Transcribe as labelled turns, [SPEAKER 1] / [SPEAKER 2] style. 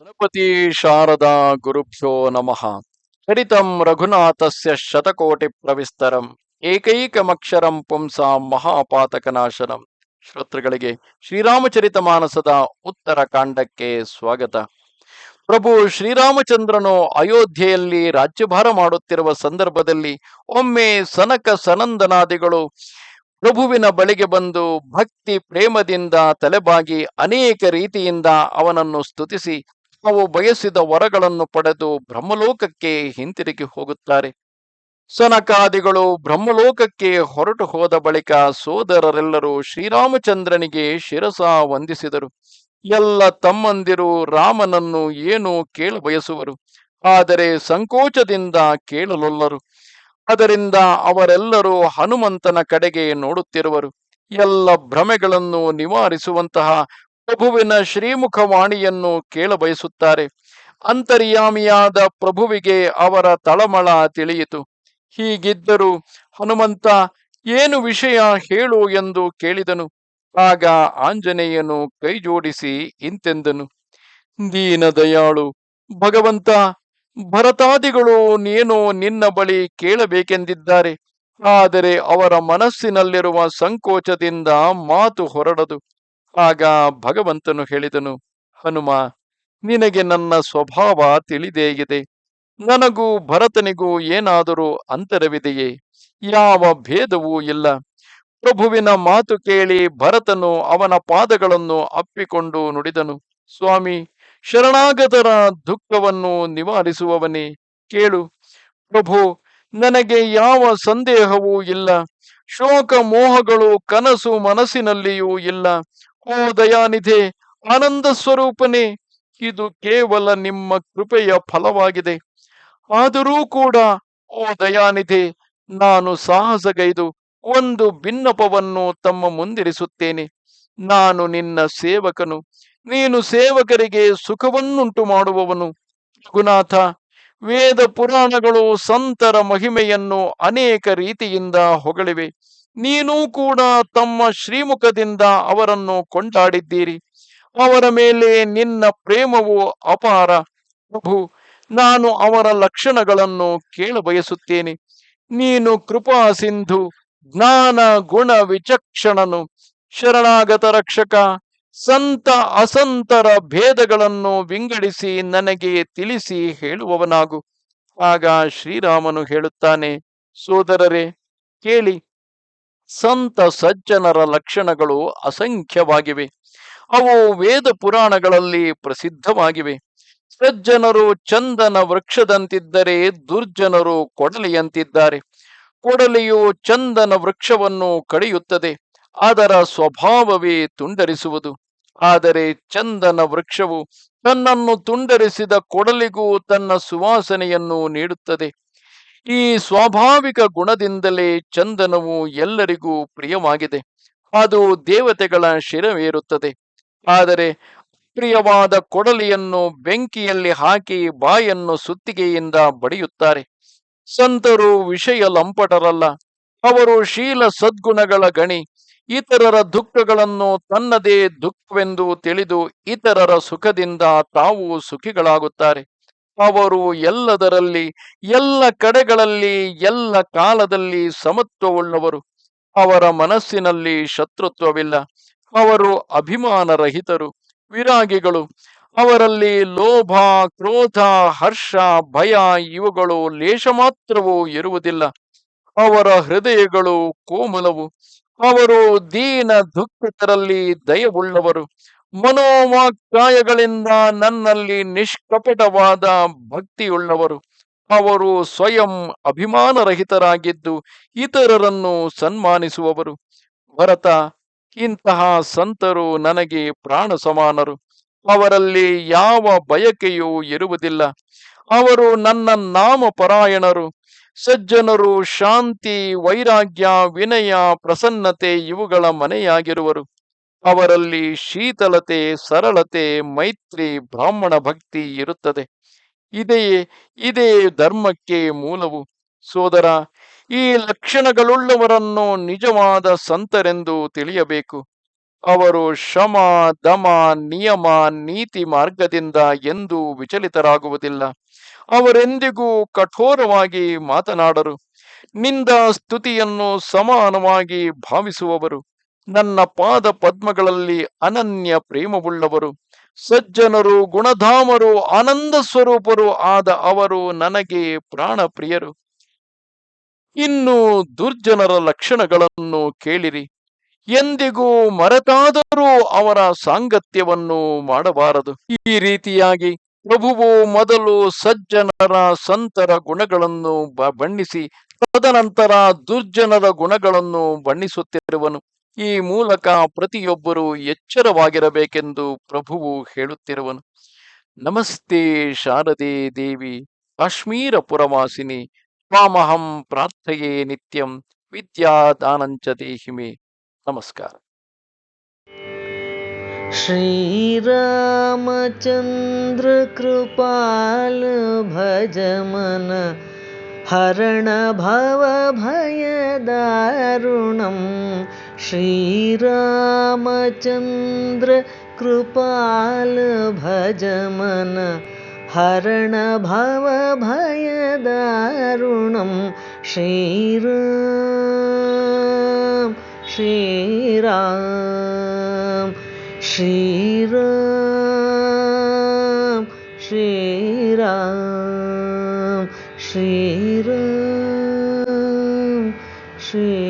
[SPEAKER 1] ಗಣಪತಿ ಶಾರದಾ ಗುರುಭ್ಯೋ ನಮಃ. ಚರಿತಂ ರಘುನಾಥಸ್ಯ ಶತಕೋಟಿ ಪ್ರವಿಸ್ತರಂ. ಏಕೈಕಮಕ್ಷರಂ ಪುಂಸಾಂ ಮಹಾಪಾತಕನಾಶನಂ. ಶ್ರೋತೃಗಳಿಗೆ ಶ್ರೀರಾಮಚರಿತ ಮಾನಸದ ಉತ್ತರ ಕಾಂಡಕ್ಕೆ ಸ್ವಾಗತ. ಪ್ರಭು ಶ್ರೀರಾಮಚಂದ್ರನು ಅಯೋಧ್ಯೆಯಲ್ಲಿ ರಾಜ್ಯಭಾರ ಮಾಡುತ್ತಿರುವ ಸಂದರ್ಭದಲ್ಲಿ ಒಮ್ಮೆ ಸನಕ ಸನಂದನಾದಿಗಳು ಪ್ರಭುವಿನ ಬಳಿಗೆ ಬಂದು ಭಕ್ತಿ ಪ್ರೇಮದಿಂದ ತಲೆಬಾಗಿ ಅನೇಕ ರೀತಿಯಿಂದ ಅವನನ್ನು ಸ್ತುತಿಸಿ ತಾವು ಬಯಸಿದ ವರಗಳನ್ನು ಪಡೆದು ಬ್ರಹ್ಮಲೋಕಕ್ಕೆ ಹಿಂತಿರುಗಿ ಹೋಗುತ್ತಾರೆ. ಸನಕಾದಿಗಳು ಬ್ರಹ್ಮಲೋಕಕ್ಕೆ ಹೊರಟು ಹೋದ ಬಳಿಕ ಸೋದರರೆಲ್ಲರೂ ಶ್ರೀರಾಮಚಂದ್ರನಿಗೆ ಶಿರಸ ವಂದಿಸಿದರು. ಎಲ್ಲ ತಮ್ಮಂದಿರು ರಾಮನನ್ನು ಏನು ಕೇಳ ಬಯಸುವರು, ಆದರೆ ಸಂಕೋಚದಿಂದ ಕೇಳಲೊಲ್ಲರು. ಅದರಿಂದ ಅವರೆಲ್ಲರೂ ಹನುಮಂತನ ಕಡೆಗೆ ನೋಡುತ್ತಿರುವರು. ಎಲ್ಲ ಭ್ರಮೆಗಳನ್ನು ನಿವಾರಿಸುವಂತಹ ಪ್ರಭುವಿನ ಶ್ರೀಮುಖವಾಣಿಯನ್ನು ಕೇಳಬಯಸುತ್ತಾರೆ. ಅಂತರ್ಯಾಮಿಯಾದ ಪ್ರಭುವಿಗೆ ಅವರ ತಳಮಳ ತಿಳಿಯಿತು. ಹೀಗಿದ್ದರೂ ಹನುಮಂತ ಏನು ವಿಷಯ ಹೇಳು ಎಂದು ಕೇಳಿದನು. ಆಗ ಆಂಜನೇಯನು ಕೈಜೋಡಿಸಿ ಇಂತೆಂದನು. ದೀನ ದಯಾಳು, ಭಗವಂತ, ಭರತಾದಿಗಳು ನೀನು ನಿನ್ನ ಬಳಿ ಕೇಳಬೇಕೆಂದಿದ್ದಾರೆ. ಆದರೆ ಅವರ ಮನಸ್ಸಿನಲ್ಲಿರುವ ಸಂಕೋಚದಿಂದ ಮಾತು ಹೊರಡದು. ಆಗ ಭಗವಂತನು ಹೇಳಿದನು, ಹನುಮ, ನಿನಗೆ ನನ್ನ ಸ್ವಭಾವ ತಿಳಿದೇ ಇದೆ ನನಗೂ ಭರತನಿಗೂ ಏನಾದರೂ ಅಂತರವಿದೆಯೇ? ಯಾವ ಭೇದವೂ ಇಲ್ಲ. ಪ್ರಭುವಿನ ಮಾತು ಕೇಳಿ ಭರತನು ಅವನ ಪಾದಗಳನ್ನು ಅಪ್ಪಿಕೊಂಡು ನುಡಿದನು, ಸ್ವಾಮಿ, ಶರಣಾಗತರ ದುಃಖವನ್ನು ನಿವಾರಿಸುವವನೇ, ಕೇಳು. ಪ್ರಭು, ನನಗೆ ಯಾವ ಸಂದೇಹವೂ ಇಲ್ಲ. ಶೋಕ ಮೋಹಗಳು ಕನಸು ಮನಸ್ಸಿನಲ್ಲಿಯೂ ಇಲ್ಲ. ಓ ದಯಾನಿಧೆ, ಆನಂದ ಸ್ವರೂಪನೇ ಇದು ಕೇವಲ ನಿಮ್ಮ ಕೃಪೆಯ ಫಲವಾಗಿದೆ. ಆದರೂ ಕೂಡ, ಓ ದಯಾನಿಧೆ, ನಾನು ಸಾಹಸಗೈದು ಒಂದು ಭಿನ್ನಪವನ್ನು ತಮ್ಮ ಮುಂದಿರಿಸುತ್ತೇನೆ. ನಾನು ನಿನ್ನ ಸೇವಕನು. ನೀನು ಸೇವಕರಿಗೆ ಸುಖವನ್ನುಂಟು ಮಾಡುವವನು ರಘುನಾಥ ವೇದ ಪುರಾಣಗಳು ಸಂತರ ಮಹಿಮೆಯನ್ನು ಅನೇಕ ರೀತಿಯಿಂದ ಹೊಗಳಿವೆ. ನೀನೂ ಕೂಡ ತಮ್ಮ ಶ್ರೀಮುಖದಿಂದ ಅವರನ್ನು ಕೊಂಡಾಡಿದ್ದೀರಿ. ಅವರ ಮೇಲೆ ನಿನ್ನ ಪ್ರೇಮವು ಅಪಾರ. ಪ್ರಭು, ನಾನು ಅವರ ಲಕ್ಷಣಗಳನ್ನು ಕೇಳಬಯಸುತ್ತೇನೆ ನೀನು ಕೃಪಾ ಸಿಂಧು, ಜ್ಞಾನ ಗುಣ ವಿಚಕ್ಷಣನು, ಶರಣಾಗತ ರಕ್ಷಕ. ಸಂತ ಅಸಂತರ ಭೇದಗಳನ್ನು ವಿಂಗಡಿಸಿ ನನಗೆ ತಿಳಿಸಿ ಹೇಳುವವನಾಗು. ಆಗ ಶ್ರೀರಾಮನು ಹೇಳುತ್ತಾನೆ, ಸೋದರರೇ, ಕೇಳಿ. ಸಂತ ಸಜ್ಜನರ ಲಕ್ಷಣಗಳು ಅಸಂಖ್ಯವಾಗಿವೆ. ಅವು ವೇದ ಪುರಾಣಗಳಲ್ಲಿ ಪ್ರಸಿದ್ಧವಾಗಿವೆ. ಸಜ್ಜನರು ಚಂದನ ವೃಕ್ಷದಂತಿದ್ದರೆ ದುರ್ಜನರು ಕೊಡಲಿಯಂತಿದ್ದಾರೆ. ಕೊಡಲಿಯು ಚಂದನ ವೃಕ್ಷವನ್ನು ಕಡಿಯುತ್ತದೆ. ಅದರ ಸ್ವಭಾವವೇ ತುಂಡರಿಸುವುದು. ಆದರೆ ಚಂದನ ವೃಕ್ಷವು ತನ್ನನ್ನು ತುಂಡರಿಸಿದ ಕೊಡಲಿಗೂ ತನ್ನ ಸುವಾಸನೆಯನ್ನು ನೀಡುತ್ತದೆ. ಈ ಸ್ವಾಭಾವಿಕ ಗುಣದಿಂದಲೇ ಚಂದನವು ಎಲ್ಲರಿಗೂ ಪ್ರಿಯವಾಗಿದೆ. ಅದು ದೇವತೆಗಳ ಶಿರವೇರುತ್ತದೆ. ಆದರೆ ಪ್ರಿಯವಾದ ಕೊಡಲಿಯನ್ನು ಬೆಂಕಿಯಲ್ಲಿ ಹಾಕಿ ಬಾಯನ್ನು ಸುತ್ತಿಗೆಯಿಂದ ಬಡಿಯುತ್ತಾರೆ. ಸಂತರು ವಿಷಯ ಲಂಪಟರಲ್ಲ. ಅವರು ಶೀಲ ಸದ್ಗುಣಗಳ ಗಣಿ. ಇತರರ ದುಃಖಗಳನ್ನು ತನ್ನದೇ ದುಃಖವೆಂದು ತಿಳಿದು ಇತರರ ಸುಖದಿಂದ ತಾವು ಸುಖಿಗಳಾಗುತ್ತಾರೆ. ಅವರು ಎಲ್ಲದರಲ್ಲಿ, ಎಲ್ಲ ಕಡೆಗಳಲ್ಲಿ, ಎಲ್ಲ ಕಾಲದಲ್ಲಿ ಸಮತ್ವವುಳ್ಳವರು. ಅವರ ಮನಸ್ಸಿನಲ್ಲಿ ಶತ್ರುತ್ವವಿಲ್ಲ. ಅವರು ಅಭಿಮಾನರಹಿತರು, ವಿರಾಗಿಗಳು. ಅವರಲ್ಲಿ ಲೋಭ, ಕ್ರೋಧ, ಹರ್ಷ, ಭಯ ಇವುಗಳು ಲೇಷ ಮಾತ್ರವೂ ಇರುವುದಿಲ್ಲ. ಅವರ ಹೃದಯಗಳು ಕೋಮಲವು. ಅವರು ದೀನ ದುಃಖಿತರಲ್ಲಿ ದಯವುಳ್ಳವರು ಮನೋವಾಕ್ಕಾಯಗಳಿಂದ ನನ್ನಲ್ಲಿ ನಿಷ್ಕಪಟವಾದ ಭಕ್ತಿಯುಳ್ಳವರು. ಅವರು ಸ್ವಯಂ ಅಭಿಮಾನರಹಿತರಾಗಿದ್ದು ಇತರರನ್ನು ಸನ್ಮಾನಿಸುವವರು. ಭರತ, ಇಂತಹ ಸಂತರು ನನಗೆ ಪ್ರಾಣ ಸಮಾನರು ಅವರಲ್ಲಿ ಯಾವ ಬಯಕೆಯೂ ಇರುವುದಿಲ್ಲ. ಅವರು ನನ್ನ ನಾಮ ಪರಾಯಣರು ಸಜ್ಜನರು ಶಾಂತಿ, ವೈರಾಗ್ಯ, ವಿನಯ, ಪ್ರಸನ್ನತೆ ಇವುಗಳ ಮನೆಯಾಗಿರುವರು. ಅವರಲ್ಲಿ ಶೀತಲತೆ, ಸರಳತೆ, ಮೈತ್ರಿ, ಬ್ರಾಹ್ಮಣ ಭಕ್ತಿ ಇರುತ್ತದೆ. ಇದೆಯೇ, ಇದೇ ಧರ್ಮಕ್ಕೆ ಮೂಲವು. ಸೋದರ, ಈ ಲಕ್ಷಣಗಳುಳ್ಳವರನ್ನು ನಿಜವಾದ ಸಂತರೆಂದು ತಿಳಿಯಬೇಕು. ಅವರು ಶಮ ದಮ, ನಿಯಮ, ನೀತಿ ಮಾರ್ಗದಿಂದ ಎಂದೂ ವಿಚಲಿತರಾಗುವುದಿಲ್ಲ. ಅವರೆಂದಿಗೂ ಕಠೋರವಾಗಿ ಮಾತನಾಡರು. ನಿಂದ ಸ್ತುತಿಯನ್ನು ಸಮಾನವಾಗಿ ಭಾವಿಸುವವರು. ನನ್ನ ಪಾದ ಪದ್ಮಗಳಲ್ಲಿ ಅನನ್ಯ ಪ್ರೇಮವುಳ್ಳವರು. ಸಜ್ಜನರು, ಗುಣಧಾಮರು, ಆನಂದ ಸ್ವರೂಪರು ಆದ ಅವರು ನನಗೆ ಪ್ರಾಣ ಪ್ರಿಯರು ಇನ್ನು ದುರ್ಜನರ ಲಕ್ಷಣಗಳನ್ನು ಕೇಳಿರಿ. ಎಂದಿಗೂ ಮರೆತಾದರೂ ಅವರ ಸಾಂಗತ್ಯವನ್ನು ಮಾಡಬಾರದು. ಈ ರೀತಿಯಾಗಿ ಪ್ರಭುವು ಮೊದಲು ಸಜ್ಜನರ ಸಂತರ ಗುಣಗಳನ್ನು ಬಣ್ಣಿಸಿ ತದನಂತರ ದುರ್ಜನರ ಗುಣಗಳನ್ನು ಬಣ್ಣಿಸುತ್ತಿರುವನು. ಈ ಮೂಲಕ ಪ್ರತಿಯೊಬ್ಬರೂ ಎಚ್ಚರವಾಗಿರಬೇಕೆಂದು ಪ್ರಭುವು ಹೇಳುತ್ತಿರುವನು ನಮಸ್ತೆ ಶಾರದೆ ದೇವಿ ಕಾಶ್ಮೀರ ಪುರವಾಸಿನಿ ತ್ವಾಮಹಂ ಪ್ರಾರ್ಥಯೇ ನಿತ್ಯಂ ವಿದ್ಯಾದಾನಂಚ ದೇಹಿಮೆ ನಮಸ್ಕಾರ
[SPEAKER 2] श्रीरामचन्द्र कृपाल भज मन हरण भव भयदारुणं श्रीरामचन्द्र कृपाल भज मन हरण भव भयदारुणं श्रीराम श्रीराम श्रीराम श्रीराम श्रीराम श्री